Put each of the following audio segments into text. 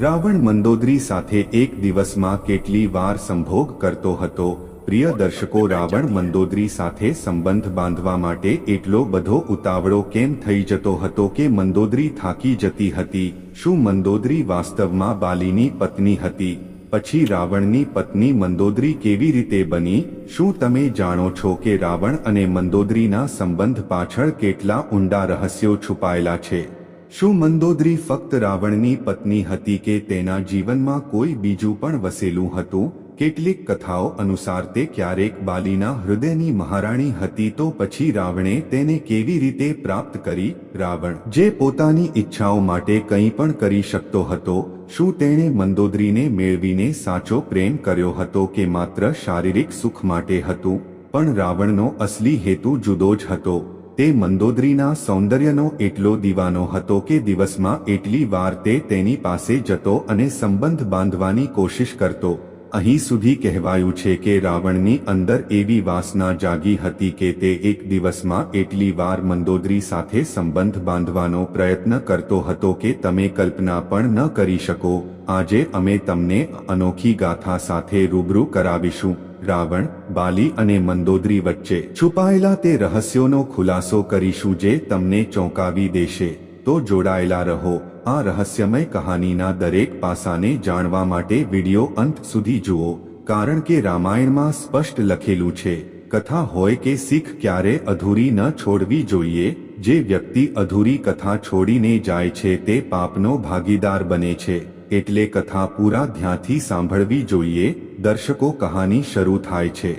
રાવણ મંદોદરી સાથે એક દિવસમાં કેટલી વાર સંભોગ કરતો હતો? પ્રિય દર્શકો, રાવણ મંદોદરી સાથે સંબંધ બાંધવા માટે એટલો બધો ઉતાવળો કેમ થઈ જતો હતો કે મંદોદરી થાકી જતી હતી? શું મંદોદરી વાસ્તવમાં બાલીની પત્ની હતી? પછી રાવણની પત્ની મંદોદરી કેવી રીતે બની? શું તમે જાણો છો કે રાવણ અને મંદોદરીના સંબંધ પાછળ કેટલા ઊંડા રહસ્યો છુપાયેલા છે? શું મંદોદરી ફક્ત રાવણની પત્ની હતી કે તેના જીવનમાં કોઈ બીજું પણ વસેલું હતું? કેટલીક કથાઓ અનુસાર તે ક્યારેક બાલીના હૃદયની મહારાણી હતી તો પછી રાવણે તેને કેવી રીતે પ્રાપ્ત કરી? રાવણ, જે પોતાની ઈચ્છાઓ માટે કંઈ પણ કરી શકતો હતો, શું તેણે મંદોદરીને મેળવીને સાચો પ્રેમ કર્યો હતો કે માત્ર શારીરિક સુખ માટે હતું? પણ રાવણનો અસલી હેતુ જુદો જ હતો. તે મંદોદરીના સૌંદર્યનો એટલો દીવાનો હતો કે દિવસમાં એટલી વાર તે તેની પાસે જતો અને સંબંધ બાંધવાની કોશિશ કરતો. અહીં સુધી કહેવાયું છે કે રાવણની અંદર એવી વાસના જાગી હતી કે તે એક દિવસમાં એટલી વાર મંદોદરી સાથે સંબંધ બાંધવાનો પ્રયત્ન કરતો હતો કે તમે કલ્પના પણ ન કરી શકો. આજે અમે તમને અનોખી ગાથા સાથે રૂબરૂ કરાવીશું. રાવણ, બાલી અને મંદોદરી વચ્ચે છુપાયેલા તે રહસ્યોનો ખુલાસો કરીશું જે તમને ચોંકાવી દેશે. તો જોડાયેલા રહો. આ રહસ્યમય કહાનીના દરેક પાસાને જાણવા માટે વિડિયો અંત સુધી જુઓ, કારણ કે રામાયણમાં સ્પષ્ટ લખેલું છે, કથા હોય કે શીખ ક્યારે અધૂરી ન છોડવી જોઈએ, જે વ્યક્તિ અધૂરી કથા છોડીને જાય છે તે પાપનો ભાગીદાર બને છે, એટલે કથા પૂરા ધ્યાનથી સાંભળવી જોઈએ, દર્શકો કહાની શરૂ થાય છે.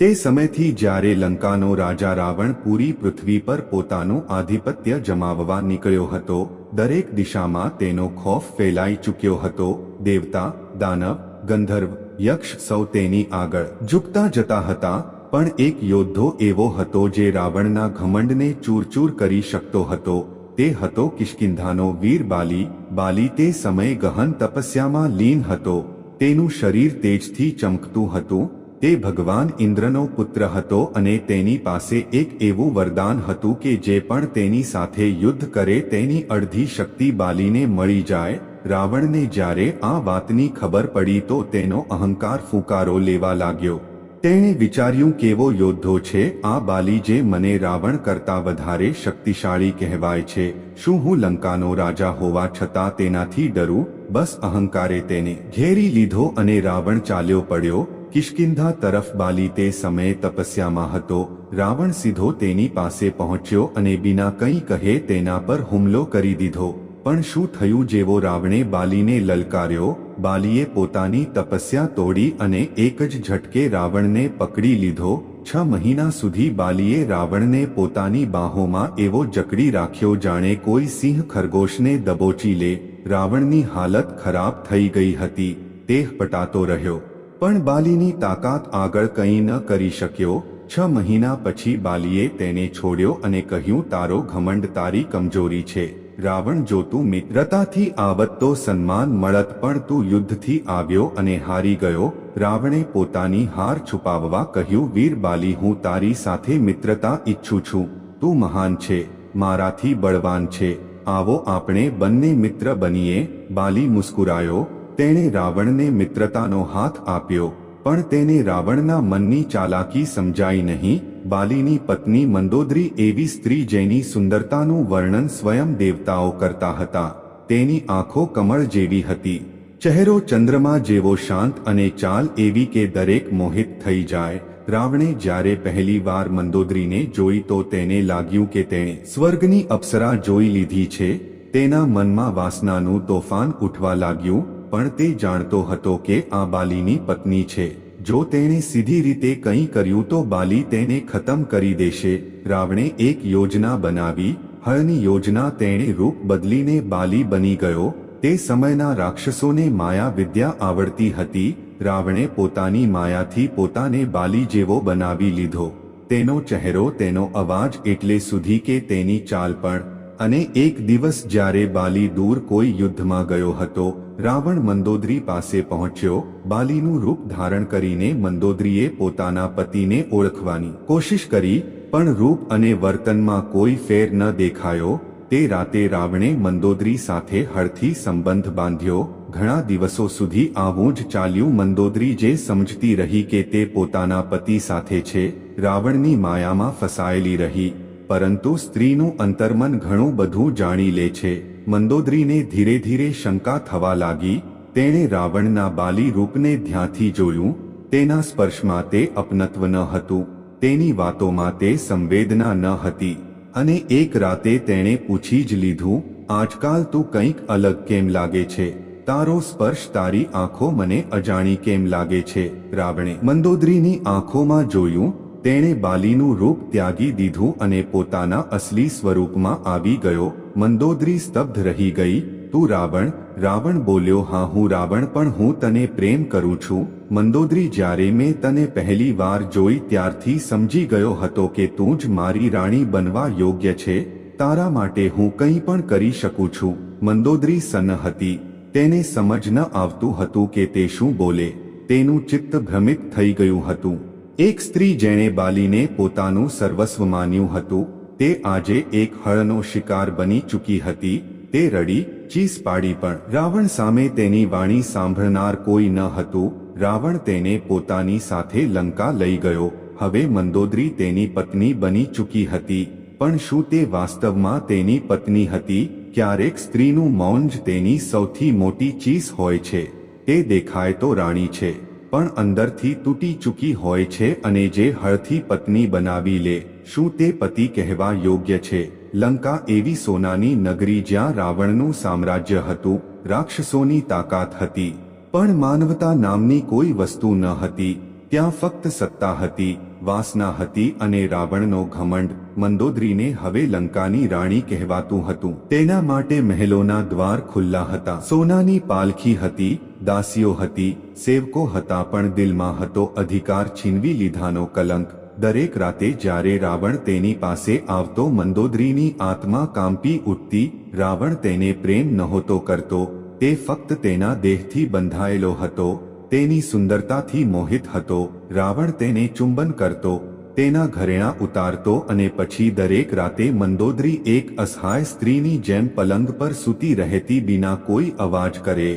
તે સમયથી જ્યારે લંકાનો રાજા રાવણ પૂરી પૃથ્વી પર પોતાનું આધિપત્ય જમાવવા નીકળ્યો હતો, દરેક દિશામાં તેનો ખોફ ફેલાઈ ચૂક્યો હતો, દેવતા, દાનવ, ગંધર્વ, યક્ષ સૌ તેની આગળ ઝૂકતા જતા હતા, પણ એક યોદ્ધો એવો હતો જે રાવણના ઘમંડને ચૂરચૂર કરી શકતો હતો, તે હતો કિષ્કિંધાનો વીર બાલી બાલી તે સમયે ગહન તપસ્યામાં લીન હતો, તેનું શરીર તેજથી ચમકતું હતું તે ભગવાન ઇન્દ્રનો પુત્ર હતો અને તેની પાસે એક એવું વરદાન હતું કે જે પણ તેની સાથે યુદ્ધ કરે તેની અડધી શક્તિ બાલીને મળી જાય. રાવણને જ્યારે આ વાતની ખબર પડી તો તેનો અહંકાર ફૂંકારો લેવા લાગ્યો. તેણે વિચાર્યું કેવો યોદ્ધો છે, આ બાલી જે મને રાવણ કરતા વધારે શક્તિશાળી કહેવાય છે, શું હું લંકાનો રાજા હોવા છતાં તેનાથી ડરું? બસ અહંકારે તેને ઘેરી લીધો અને રાવણ ચાલ્યો પડ્યો. કિષ્કિંધા તરફ બાલી તે સમયે તપસ્યામાં હતો. રાવણ સીધો તેની પાસે પહોંચ્યો અને બિના કંઈ કહે તેના પર હુમલો કરી દીધો. પણ શું થયું જેવો રાવણે બાલીને લલકાર્યો? બાલીએ પોતાની તપસ્યા તોડી અને એક જ ઝટકે રાવણને પકડી લીધો. છ મહિના સુધી બાલીએ રાવણને પોતાની બાહોમાં એવો જકડી રાખ્યો જાણે કોઈ સિંહ ખરગોશને દબોચી લે. રાવણની હાલત ખરાબ થઈ ગઈ હતી. તે પટાતો રહ્યો. પણ બાલીની તાકાત આગળ કંઈ ન કરી શક્યો. છ મહિના પછી બાલીએ તેને છોડ્યો અને કહ્યું, તારો ઘમંડ તારી કમજોરી છે. રાવણ જો તું મિત્રતાથી આવત તો સન્માન મળત, પણ તું યુદ્ધથી આવ્યો અને હારી ગયો. રાવણે પોતાની હાર છુપાવવા કહ્યું, વીર બાલી, હું તારી સાથે મિત્રતા ઈચ્છું છું. તું મહાન છે, મારાથી બળવાન છે. આવો આપણે બંને મિત્ર બનીએ. બાલી મુસ્કુરાયો તેણે રાવણને મિત્રતાનો હાથ આપ્યો, પણ તેને રાવણના મનની ચાલાકી સમજાઈ નહીં. બાલીની પત્ની મંદોદરી એવી સ્ત્રી જેની સુંદરતાનું વર્ણન સ્વયં દેવતાઓ કરતા હતા. તેની આંખો કમળ જેવી હતી. ચહેરો ચંદ્રમા જેવો શાંત અને ચાલ એવી કે દરેક મોહિત થઈ જાય. રાવણે જ્યારે પહેલી વાર મંદોદરીને જોઈ તો તેને લાગ્યું કે તેણે સ્વર્ગની અપ્સરા જોઈ લીધી છે. તેના મનમાં વાસનાનું તોફાન ઉઠવા લાગ્યું. પણ તે જાણતો હતો કે આ બાલીની પત્ની છે. જો તેણે સીધી રીતે કંઈ કર્યું તો બાલી તેને ખતમ કરી દેશે. રાવણે એક યોજના બનાવી હળની યોજના તેણે રૂપ બદલીને બાલી બની ગયો. તે સમયના રાક્ષસોને માયા વિદ્યા આવડતી હતી. રાવણે પોતાની માયાથી પોતાને બાલી જેવો બનાવી લીધો. તેનો ચહેરો, તેનો અવાજ એટલે સુધી કે તેની ચાલ પણ. અને એક દિવસ જ્યારે બાલી દૂર કોઈ યુદ્ધમાં ગયો હતો, રાવણ મંદોદરી પાસે પહોંચ્યો, બાલીનું રૂપ ધારણ કરીને મંદોદરીએ પોતાના પતિને ઓળખવાની કોશિશ કરી, પણ રૂપ અને વર્તનમાં કોઈ ફેર ન દેખાયો, તે રાતે રાવણે મંદોદરી સાથે હળથી સંબંધ બાંધ્યો, ઘણા દિવસો સુધી આવું જ ચાલ્યું મંદોદરી જે સમજતી રહી કે તે પોતાના પતિ સાથે છે, રાવણની માયામાં ફસાયેલી રહી. પરંતુ સ્ત્રીનું અંતર્મન ઘણું બધું જાણી લે છે. મંદોદરીને ધીરે ધીરે શંકા થવા લાગી. તેણે રાવણના બાલી રૂપને ધ્યાંથી જોયું. તેના સ્પર્શમાં તે અપનત્વ ન હતું. તેની વાતોમાં તે સંવેદના ન હતી. અને એક રાતે તેણે પૂછી જ લીધું, આજકાલ તું કંઈક અલગ કેમ લાગે છે? તારો સ્પર્શ તારી આંખો મને અજાણી કેમ લાગે છે? રાવણે મંદોદરીની આંખોમાં જોયું તેણે બાલીનું રૂપ ત્યાગી દીધું અને પોતાના અસલી સ્વરૂપમાં આવી ગયો. મંદોદરી સ્તબ્ધ રહી ગઈ. તું રાવણ રાવણ બોલ્યો, હા, હું રાવણ, પણ હું તને પ્રેમ કરું છું. મંદોદરી જ્યારે મેં તને પહેલી વાર જોઈ ત્યારથી સમજી ગયો હતો કે તું જ મારી રાણી બનવા યોગ્ય છે. તારા માટે હું કંઈ પણ કરી શકું છું. મંદોદરી સન્ન હતી તેને સમજ ન આવતું હતું કે તે શું બોલે. તેનું ચિત્ત ભ્રમિત થઈ ગયું હતું. એક સ્ત્રી જેણે બાલીને પોતાનું સર્વસ્વ માન્યું હતું, તે આજે એક હળનો શિકાર બની ચૂકી હતી, તે રડી, ચીસ પાડી પણ. રાવણ સામે તેની વાણી સાંભળનાર કોઈ ન હતું, રાવણ તેને પોતાની સાથે લંકા લઈ ગયો, હવે મંદોદરી તેની પત્ની બની ચૂકી હતી, પણ શું તે વાસ્તવમાં તેની પત્ની હતી? ક્યારેક સ્ત્રીનું મૌન જ તેની સૌથી મોટી ચીસ હોય છે, તે દેખાય તો રાણી છે. પણ અંદરથી તૂટી ચૂકી હોય છે અને જે હળથી પત્ની બનાવી લે, શું તે પતિ કહેવા યોગ્ય છે? લંકા એવી સોનાની નગરી જ્યાં રાવણનું સામ્રાજ્ય હતું, રાક્ષસોની તાકાત હતી, પણ માનવતા નામની કોઈ વસ્તુ ન હતી, ત્યાં ફક્ત સત્તા હતી વાસના હતી અને રાવણનો ઘમંડ મંદોદરીને હવે લંકાની રાણી કહેવાતું હતું. તેના માટે મહેલોના દ્વાર ખુલ્લા હતા. સોનાની પાલખી હતી, દાસીઓ હતી, સેવકો હતા પણ દિલમાં હતો અધિકાર છીનવી લીધાનો કલંક. દરેક રાતે જ્યારે રાવણ તેની પાસે આવતો મંદોદરીની આત્મા કાંપી ઉઠતી, રાવણ તેને પ્રેમ નહોતો કરતો, તે ફક્ત તેના દેહથી બંધાયેલો હતો તેની સુંદરતાથી મોહિત હતો, રાવણ તેને ચુંબન કરતો, તેના ઘરેણા ઉતારતો અને પછી દરેક રાતે મંદોદરી એક અસહાય સ્ત્રીની જેમ પલંગ પર સૂતી રહેતી બિના કોઈ અવાજ કરે.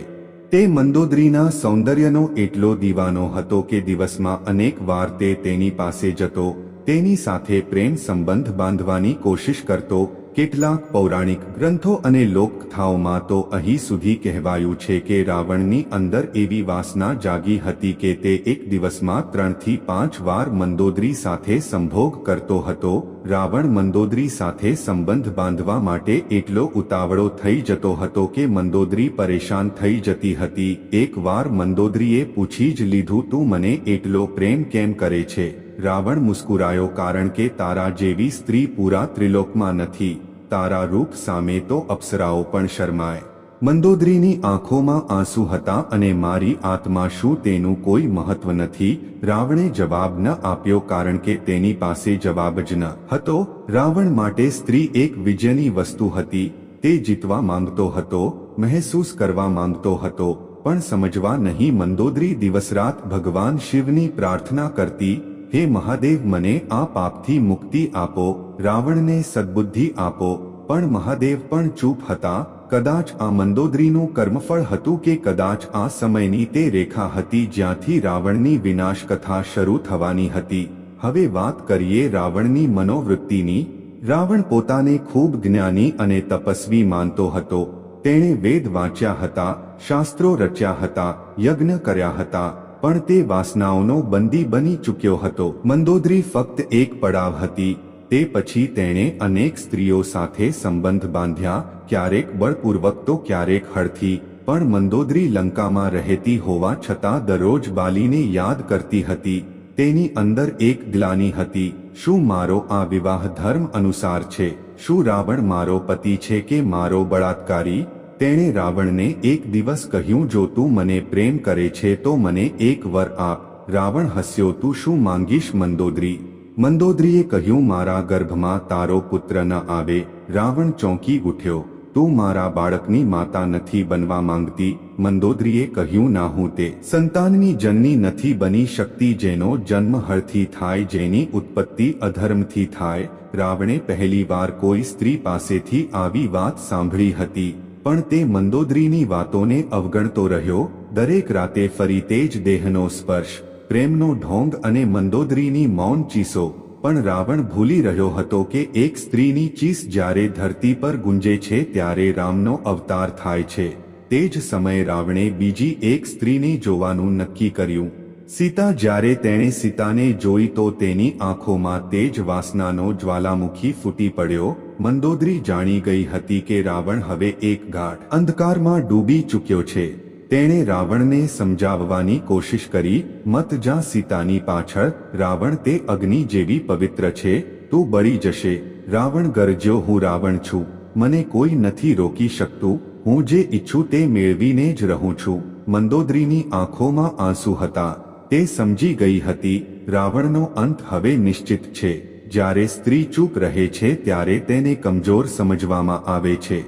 તે મંદોદરીના સૌંદર્યનો એટલો દીવાનો હતો કે દિવસમાં અનેક વાર તે તેની પાસે જતો, તેની સાથે પ્રેમ સંબંધ બાંધવાની કોશિશ કરતો કેટલાક પૌરાણિક ગ્રંથો અને લોકકથાઓમાં તો અહીં સુધી કહેવાયું છે કે રાવણની અંદર એવી વાસના જાગી હતી કે તે એક દિવસમાં ત્રણથી પાંચ વાર મંદોદરી સાથે સંભોગ કરતો હતો. રાવણ મંદોદરી સાથે સંબંધ બાંધવા માટે એટલો ઉતાવળો થઈ જતો હતો કે મંદોદરી પરેશાન થઈ જતી હતી. એકવાર મંદોદરીએ પૂછી જ લીધું, તું મને એટલો પ્રેમ કેમ કરે છે? રાવણ મુસ્કુરાયો, કારણ કે તારા જેવી સ્ત્રી પૂરા ત્રિલોકમાં નથી. તારા રૂપ સામે તો અપ્સરાઓ પણ શરમાય. મંદોદરીની આંખોમાં આંસુ હતા અને મારી આત્મા શું તેનું કોઈ મહત્વ નથી? રાવણે જવાબ ન આપ્યો કારણ કે તેની પાસે જવાબ જ ન હતો. રાવણ માટે સ્ત્રી એક વિજયની વસ્તુ હતી. તે જીતવા માંગતો હતો, મહેસૂસ કરવા માંગતો હતો, પણ સમજવા નહીં મંદોદરી દિવસ રાત ભગવાન શિવની પ્રાર્થના કરતી હે મહાદેવ, મને આ પાપથી મુક્તિ આપો, રાવણને સદબુદ્ધિ આપો. પણ મહાદેવ, પણ ચૂપ હતા. કદાચ આ મંદોદરીનું કર્મફળ હતું કે કદાચ આ સમયની તે રેખા હતી જ્યાંથી રાવણની વિનાશ કથા શરૂ થવાની હતી. હવે વાત કરીએ રાવણની મનોવૃત્તિની. રાવણ પોતાને ખૂબ જ્ઞાની અને તપસ્વી માનતો હતો. તેણે વેદ વાંચ્યા હતા, શાસ્ત્રો રચ્યા હતા, યજ્ઞ કર્યા હતા. પણ તે વાસનાઓનો બંદી બની ચૂક્યો હતો. મંદોદરી ફક્ત એક પડાવ હતી. તે પછી તેણે અનેક સ્ત્રીઓ સાથે સંબંધ બાંધ્યા. ક્યારેક બળપૂર્વક તો ક્યારેક હળથી, પણ મંદોદરી લંકામાં રહેતી હોવા છતાં દરરોજ બાલીને યાદ કરતી હતી. તેની અંદર એક ગ્લાની હતી, શું મારો આ વિવાહ ધર્મ અનુસાર છે? શું રાવણ મારો પતિ છે કે મારો બળાત્કારી? તેણે રાવણને એક દિવસ કહ્યું, જો તું મને પ્રેમ કરે છે, તો મને એક વર આપ રાવણ હસ્યો, તું શું માંગીશ, મંદોદરી? મંદોદરીએ કહ્યું, મારા ગર્ભમાં તારો પુત્ર ન આવે. રાવણ ચોંકી ઉઠ્યો, તું મારા બાળકની માતા નથી બનવા માંગતી. મંદોદરીએ કહ્યું, ના, હું તે સંતાનની જનની નથી બની શકતી જેનો જન્મ હળથી થાય, જેની ઉત્પત્તિ અધર્મથી થાય. રાવણે પહેલીવાર કોઈ સ્ત્રી પાસેથી આવી વાત સાંભળી હતી. પણ તે મંદોદરીની વાતોને અવગણતો રહ્યો, દરેક રાતે ફરી તે જ દેહનો સ્પર્શ, પ્રેમનો ઢોંગ અને મંદોદરીની મૌન ચીસો, પણ રાવણ ભૂલી રહ્યો હતો કે એક સ્ત્રીની ચીસ જ્યારે ધરતી પર ગુંજે છે ત્યારે રામનો અવતાર થાય છે. તે જ સમયે રાવણે બીજી એક સ્ત્રીને જોવાનું નક્કી કર્યું. સીતા જ્યારે તેણે સીતાને જોઈ તો તેની આંખોમાં તેજ વાસનાનો જ્વાલામુખી ફૂટી પડ્યો મંદોદરી જાણી ગઈ હતી કે રાવણ હવે એક ગાઢ અંધકારમાં ડૂબી ચૂક્યો છે. તેણે રાવણને સમજાવવાની કોશિશ કરી, મત જા સીતાની પાછળ રાવણ તે અગ્નિ જેવી પવિત્ર છે, તું બળી જશે. રાવણ ગરજ્યો, હું રાવણ છું. મને કોઈ નથી રોકી શકતું. હું જે ઈચ્છું તે મેળવીને જ રહું છું. મંદોદરીની આંખોમાં આંસુ હતા. તે સમજી ગઈ હતી, રાવણનો અંત હવે નિશ્ચિત છે. જ્યારે સ્ત્રી ચૂપ રહે છે ત્યારે તેને કમજોર સમજવામાં આવે છે.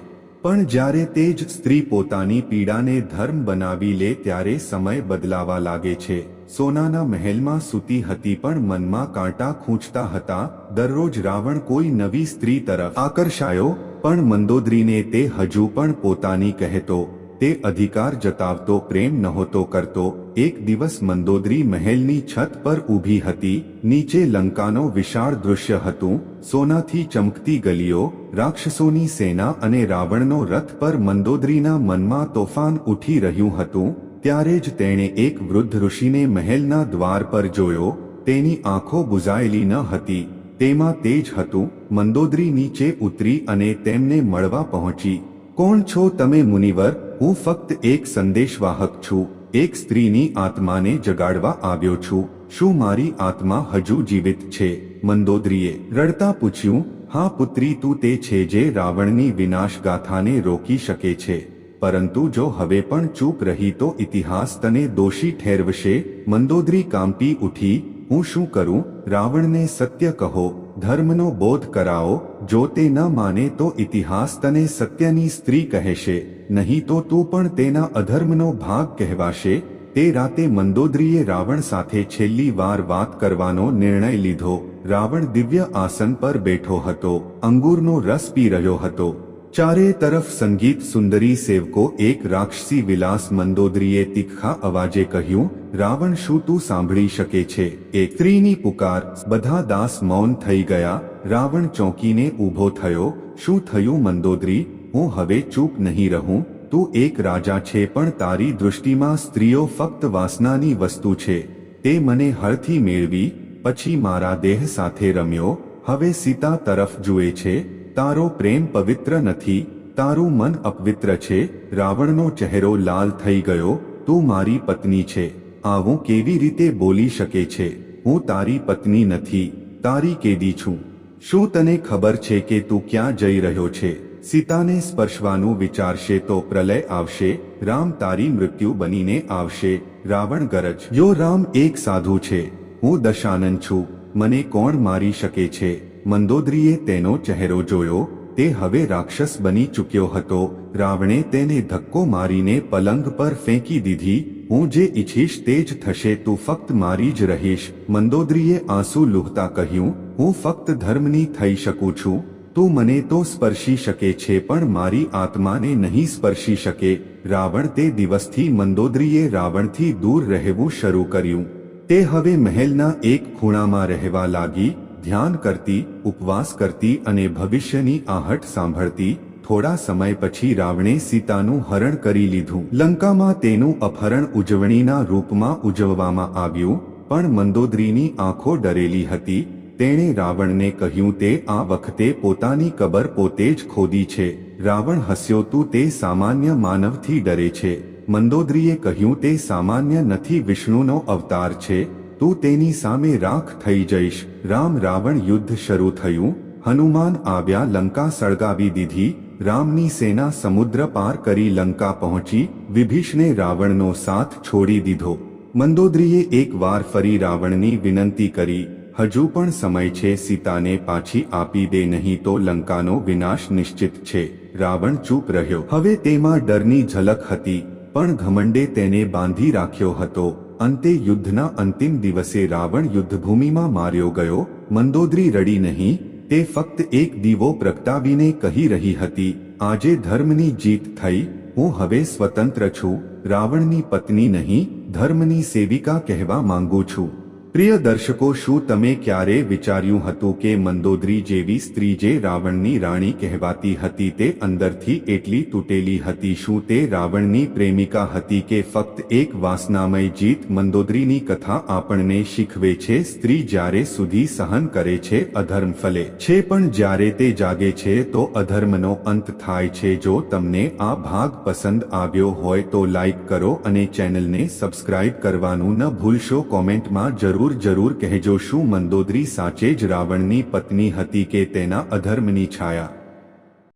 પણ જ્યારે તે જ સ્ત્રી પોતાની પીડાને ધર્મ બનાવી લે ત્યારે સમય બદલાવા લાગે છે. સોનાના મહેલમાં સૂતી હતી પણ મનમાં કાંટા ખૂંચતા હતા. દરરોજ રાવણ કોઈ નવી સ્ત્રી તરફ આકર્ષાયો, પણ મંદોદરીને તે હજુ પણ પોતાની કહેતો તે અધિકાર જતાવતો, પ્રેમ નહોતો કરતો. એક દિવસ મંદોદરી મહેલની છત પર ઊભી હતી. નીચે લંકાનો વિશાળ દૃશ્ય હતું. સોનાથી ચમકતી ગલીઓ, રાક્ષસોની સેના અને રાવણનો રથ પર મંદોદરીના મનમાં તોફાન ઉઠી રહ્યું હતું. ત્યારે જ તેણે એક વૃદ્ધ ઋષિને મહેલના દ્વાર પર જોયો. તેની આંખો બુઝાયેલી ન હતી. તેમાં તેજ હતું. મંદોદરી નીચે ઉતરી અને તેમને મળવા પહોંચી. કોણ છો તમે મુનિવર? હું ફક્ત એક સંદેશવાહક છું. એક સ્ત્રીની આત્માને જગાડવા આવ્યો છું. શું મારી આત્મા હજુ જીવિત છે? મંદોદરીએ રડતા પૂછ્યું, હા પુત્રી, તું તે છે જે રાવણની વિનાશ ગાથાને રોકી શકે છે. પરંતુ જો હવે પણ ચૂપ રહી તો ઇતિહાસ તને દોષી ઠેરવશે. મંદોદરી કાંપી ઉઠી, હું શું કરું? રાવણને સત્ય કહો. ધર્મનો બોધ કરાવો જો તે ન માને તો ઇતિહાસ તને સત્યની સ્ત્રી કહેશે, નહીં તો તું પણ તેના અધર્મનો ભાગ કહેવાશે, તે રાતે મંદોદરીએ રાવણ સાથે છેલ્લી વાર વાત કરવાનો નિર્ણય લીધો, રાવણ દિવ્ય આસન પર બેઠો હતો, અંગૂરનો રસ પી રહ્યો હતો ચારે તરફ સંગીત સુંદરી સેવકો એક રાક્ષસી વિલાસ મંદોદરીએ તીખા અવાજે કહ્યું, રાવણ શું તું સાંભળી શકે છે? એ સ્ત્રીની પુકાર, બધા દાસ મૌન થઈ ગયા, રાવણ ચોંકીને ઊભો થયો, શું થયું મંદોદરી? હું હવે ચૂપ નહીં રહું. તું એક રાજા છે પણ તારી દૃષ્ટિમાં સ્ત્રીઓ ફક્ત વાસનાની વસ્તુ છે. તે મને હળથી મેળવી, પછી મારા દેહ સાથે રમ્યો. હવે સીતા તરફ જુએ છે. તારો પ્રેમ પવિત્ર નથી, તારું મન અપવિત્ર છે, રાવણનો ચહેરો લાલ થઈ ગયો, તું મારી પત્ની છે, આવું કેવી રીતે બોલી શકે છે, હું તારી પત્ની નથી, તારી કેદી છું. શું તને ખબર છે કે તું ક્યાં જઈ રહ્યો છે? સીતાને સ્પર્શવાનું વિચારશે તો પ્રલય આવશે, રામ તારી મૃત્યુ બનીને આવશે, રાવણ ગરજ. યો રામ એક સાધુ છે, હું દશાનંદ છું, મને કોણ મારી શકે છે? મંદોદરીએ તેનો ચહેરો જોયો, તે હવે રાક્ષસ બની ચૂક્યો હતો. રાવણે તેને ધક્કો મારીને પલંગ પર ફેંકી દીધી, હું જે ઈચ્છીશ તે જ થશે, તું ફક્ત મારી જ રહીશ. મંદોદરીએ આંસુ લુહતા કહ્યું, હું ફક્ત ધર્મની થઈ શકું છું. તું મને તો સ્પર્શી શકે છે, પણ મારી આત્માને નહીં સ્પર્શી શકે. રાવણ તે દિવસથી મંદોદરીએ રાવણથી દૂર રહેવું શરૂ કર્યું. તે હવે મહેલના એક ખૂણામાં રહેવા લાગી ધ્યાન કરતી, ઉપવાસ કરતી અને ભવિષ્યની આહટ સાંભળતી, થોડા સમય પછી રાવણે સીતાનું હરણ કરી લીધું. લંકામાં તેનું અપહરણ ઉજવણીના રૂપમાં ઉજવવામાં આવ્યું, પણ મંદોદરીની આંખો ડરેલી હતી. તેણે રાવણને કહ્યું, તે આ વખતે પોતાની કબર પોતે જ ખોદી છે. રાવણ હસ્યો તું તે સામાન્ય માનવથી ડરે છે. મંદોદરીએ કહ્યું, તે સામાન્ય નથી વિષ્ણુનો અવતાર છે. તું તેની સામે રાખ થઈ જઈશ. રામ રાવણ યુદ્ધ શરૂ થયું. હનુમાન આવ્યા લંકા સળગાવી દીધી. રામની સેના સમુદ્ર પાર કરી લંકા પહોંચી. વિભીષણે રાવણનો સાથ છોડી દીધો. મંદોદરીએ એક વાર ફરી રાવણની વિનંતી કરી. હજુ પણ સમય છે, સીતાને પાછી આપી દે, નહીં તો લંકાનો વિનાશ નિશ્ચિત છે. રાવણ ચૂપ રહ્યો. હવે તેમાં ડરની ઝલક હતી, પણ ઘમંડે તેને બાંધી રાખ્યો હતો. અંતે યુદ્ધના અંતિમ દિવસે રાવણ યુદ્ધભૂમિમાં માર્યો ગયો. મંદોદરી રડી નહીં, તે ફક્ત એક દીવો પ્રગટાવીને કહી રહી હતી, આજે ધર્મની જીત થઈ, હું હવે સ્વતંત્ર છું, રાવણની પત્ની નહીં, ધર્મની સેવિકા કહેવા માંગુ છું. પ્રિય દર્શકો, શું તમે ક્યારે વિચાર્યું હતું કે મંદોદરી જેવી સ્ત્રી જે રાવણની રાણી કહેવાતી હતી તે અંદરથી એટલી તૂટેલી હતી? શું તે રાવણની પ્રેમિકા હતી કે ફક્ત એક વાસનામય જીત? મંદોદરીની કથા આપણને શીખવે છે, સ્ત્રી જ્યારે સુધી સહન કરે છે અધર્મ ફલે છે, પણ જ્યારે તે જાગે છે તો અધર્મનો અંત થાય છે. જો તમને આ ભાગ પસંદ આવ્યો હોય તો લાઈક કરો અને ચેનલને સબસ્ક્રાઇબ કરવાનું ન ભૂલશો. કોમેન્ટમાં જરૂર જરૂર કહેજો શું મંદોદરી સાચે જ રાવણની પત્ની હતી કે તેના અધર્મની છાયા?